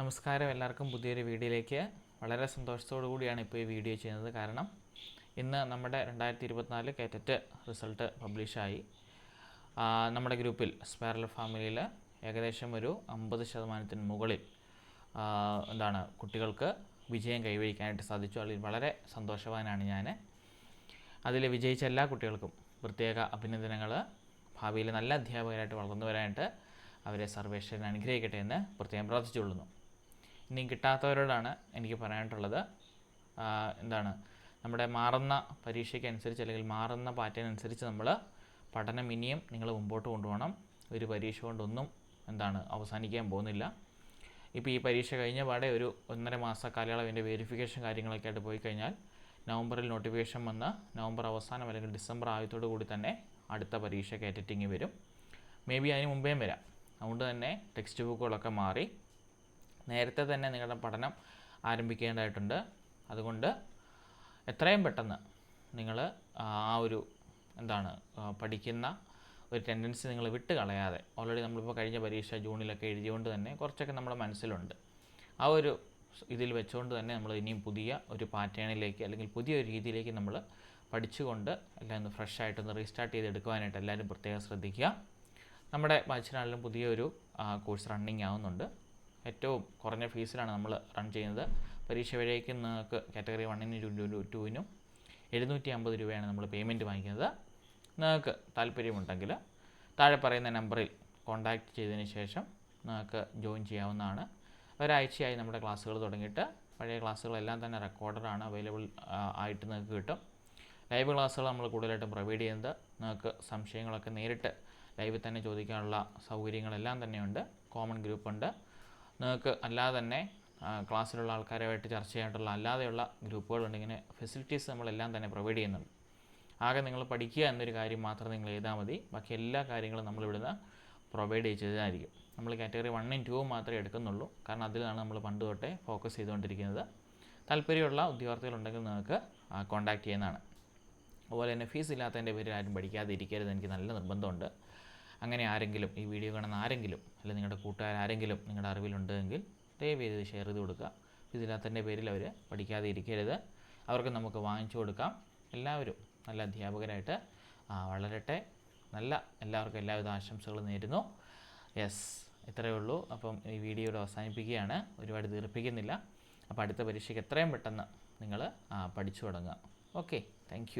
നമസ്കാരം എല്ലാവർക്കും പുതിയൊരു വീഡിയോയിലേക്ക്. വളരെ സന്തോഷത്തോടു കൂടിയാണ് ഇപ്പോൾ ഈ വീഡിയോ ചെയ്യുന്നത്. കാരണം ഇന്ന് നമ്മുടെ രണ്ടായിരത്തി ഇരുപത്തിനാല് കേറ്ററ്റ് റിസൾട്ട് പബ്ലിഷായി. നമ്മുടെ ഗ്രൂപ്പിൽ സ്പൈറൽ ഫാമിലിയിൽ ഏകദേശം ഒരു അമ്പത് ശതമാനത്തിന് മുകളിൽ എന്താണ് കുട്ടികൾക്ക് വിജയം കൈവരിക്കാനായിട്ട് സാധിച്ചു. അതിൽ വളരെ സന്തോഷവാനാണ് ഞാൻ അതിൽ വിജയിച്ച എല്ലാ കുട്ടികൾക്കും പ്രത്യേക അഭിനന്ദനങ്ങൾ ഭാവിയിൽ നല്ല അധ്യാപകരായിട്ട് വളർന്നു വരാനായിട്ട് അവരെ സർവേശ്വരൻ അനുഗ്രഹിക്കട്ടെ എന്ന് പ്രത്യേകം പ്രാർത്ഥിച്ചുകൊള്ളുന്നു. ഇനി കിട്ടാത്തവരോടാണ് എനിക്ക് പറയാനായിട്ടുള്ളത് എന്താണ്? നമ്മുടെ മാറുന്ന പരീക്ഷയ്ക്കനുസരിച്ച് അല്ലെങ്കിൽ മാറുന്ന പാറ്റേൺ അനുസരിച്ച് നമ്മൾ പഠനം ഇനിയും നിങ്ങൾ മുമ്പോട്ട് കൊണ്ടുപോകണം. ഒരു പരീക്ഷ കൊണ്ടൊന്നും എന്താണ് അവസാനിക്കാൻ പോകുന്നില്ല. ഇപ്പോൾ ഈ പരീക്ഷ കഴിഞ്ഞ പാടെ ഒരു ഒന്നര മാസ കാലയളവിന്റെ വെരിഫിക്കേഷൻ കാര്യങ്ങളൊക്കെ ആയിട്ട് പോയി കഴിഞ്ഞാൽ നവംബറിൽ നോട്ടിഫിക്കേഷൻ വന്ന് നവംബർ അവസാനം അല്ലെങ്കിൽ ഡിസംബർ ആയത്തോടു കൂടി തന്നെ അടുത്ത പരീക്ഷ കയറ്റിങ് വരും. മേ ബി അതിന് മുമ്പേയും വരാം. അതുകൊണ്ട് തന്നെ ടെക്സ്റ്റ് ബുക്കുകളൊക്കെ മാറി നേരത്തെ തന്നെ നിങ്ങളുടെ പഠനം ആരംഭിക്കേണ്ടതായിട്ടുണ്ട്. അതുകൊണ്ട് എത്രയും പെട്ടെന്ന് നിങ്ങൾ ആ ഒരു എന്താണ് പഠിക്കുന്ന ഒരു ടെൻഡൻസി നിങ്ങൾ വിട്ട് കളയാതെ ഓൾറെഡി നമ്മളിപ്പോൾ കഴിഞ്ഞ പരീക്ഷ ജൂണിലൊക്കെ എഴുതിയുകൊണ്ട് തന്നെ കുറച്ചൊക്കെ നമ്മുടെ മനസ്സിലുണ്ട്. ആ ഒരു ഇതിൽ വെച്ചുകൊണ്ട് തന്നെ നമ്മൾ ഇനിയും പുതിയ ഒരു പാറ്റേണിലേക്ക് അല്ലെങ്കിൽ പുതിയ ഒരു രീതിയിലേക്ക് നമ്മൾ പഠിച്ചുകൊണ്ട് എല്ലാം ഒന്ന് ഫ്രഷ് ആയിട്ടൊന്ന് റീസ്റ്റാർട്ട് ചെയ്തെടുക്കുവാനായിട്ട് എല്ലാവരും പ്രത്യേകം ശ്രദ്ധിക്കുക. നമ്മുടെ വായിച്ചാലും പുതിയൊരു കോഴ്സ് റണ്ണിങ് ആവുന്നുണ്ട്. ഏറ്റവും കുറഞ്ഞ ഫീസിലാണ് നമ്മൾ റൺ ചെയ്യുന്നത്. പരീക്ഷ വഴിയേക്ക് നിങ്ങൾക്ക് കാറ്റഗറി വണ്ണിനും ടുവിനും എഴുന്നൂറ്റി അമ്പത് രൂപയാണ് നമ്മൾ പേയ്മെന്റ് വാങ്ങിക്കുന്നത്. നിങ്ങൾക്ക് താല്പര്യമുണ്ടെങ്കിൽ താഴെ പറയുന്ന നമ്പറിൽ കോൺടാക്റ്റ് ചെയ്തതിന് ശേഷം നിങ്ങൾക്ക് ജോയിൻ ചെയ്യാവുന്നതാണ്. ഒരാഴ്ചയായി നമ്മുടെ ക്ലാസ്സുകൾ തുടങ്ങിയിട്ട്. പഴയ ക്ലാസ്സുകളെല്ലാം തന്നെ റെക്കോർഡറാണ് അവൈലബിൾ ആയിട്ട് നിങ്ങൾക്ക് കിട്ടും. ലൈവ് ക്ലാസ്സുകൾ നമ്മൾ കൂടുതലായിട്ടും പ്രൊവൈഡ് ചെയ്യുന്നത്. നിങ്ങൾക്ക് സംശയങ്ങളൊക്കെ നേരിട്ട് ലൈവിൽ തന്നെ ചോദിക്കാനുള്ള സൗകര്യങ്ങളെല്ലാം തന്നെയുണ്ട്. കോമൺ ഗ്രൂപ്പുണ്ട് നിങ്ങൾക്ക് അല്ലാതെ തന്നെ ക്ലാസ്സിലുള്ള ആൾക്കാരുമായിട്ട് ചർച്ച ചെയ്യാനായിട്ടുള്ള അല്ലാതെയുള്ള ഗ്രൂപ്പുകളുണ്ട്. ഇങ്ങനെ ഫെസിലിറ്റീസ് നമ്മളെല്ലാം തന്നെ പ്രൊവൈഡ് ചെയ്യുന്നുണ്ട്. ആകെ നിങ്ങൾ പഠിക്കുക എന്നൊരു കാര്യം മാത്രം നിങ്ങൾ ചെയ്താൽ മതി. ബാക്കി എല്ലാ കാര്യങ്ങളും നമ്മൾ നമ്മളിവിടുന്ന് പ്രൊവൈഡ് ചെയ്തതായിരിക്കും. നമ്മൾ കാറ്റഗറി വണ്ണും ടൂവും മാത്രമേ എടുക്കുന്നുള്ളൂ. കാരണം അതിലാണ് നമ്മൾ പണ്ട് തൊട്ടേ ഫോക്കസ് ചെയ്തുകൊണ്ടിരിക്കുന്നത്. താല്പര്യമുള്ള ഉദ്യോഗാർത്ഥികളുണ്ടെങ്കിൽ നിങ്ങൾക്ക് കോൺടാക്റ്റ് ചെയ്യുന്നതാണ്. അതുപോലെ തന്നെ ഫീസ് ഇല്ലാത്തതിന്റെ പേരിൽ ആരും പഠിക്കാതെ ഇരിക്കരുത് എനിക്ക് നല്ല നിർബന്ധമുണ്ട്. അങ്ങനെ ആരെങ്കിലും ഈ വീഡിയോ കാണുന്ന ആരെങ്കിലും അല്ലെങ്കിൽ നിങ്ങളുടെ കൂട്ടുകാർ ആരെങ്കിലും നിങ്ങളുടെ അറിവിലുണ്ടെങ്കിൽ ദയവ് ചെയ്ത് ഷെയർ ചെയ്ത് കൊടുക്കുക. ഇതിനകത്തിന്റെ പേരിൽ അവർ പഠിക്കാതെ ഇരിക്കരുത്. അവർക്ക് നമുക്ക് വാങ്ങിച്ചു കൊടുക്കാം. എല്ലാവരും നല്ല അധ്യാപകരായിട്ട് വളരട്ടെ. നല്ല എല്ലാവർക്കും എല്ലാവിധ ആശംസകളും നേരുന്നു. യെസ് ഇത്രയേ ഉള്ളൂ. അപ്പം ഈ വീഡിയോയുടെ അവസാനിപ്പിക്കുകയാണ്. ഒരുപാട് ദീർഘിപ്പിക്കുന്നില്ല അപ്പോൾ അടുത്ത പരീക്ഷയ്ക്ക് എത്രയും പെട്ടെന്ന് നിങ്ങൾ പഠിച്ചു തുടങ്ങുക. Okay thank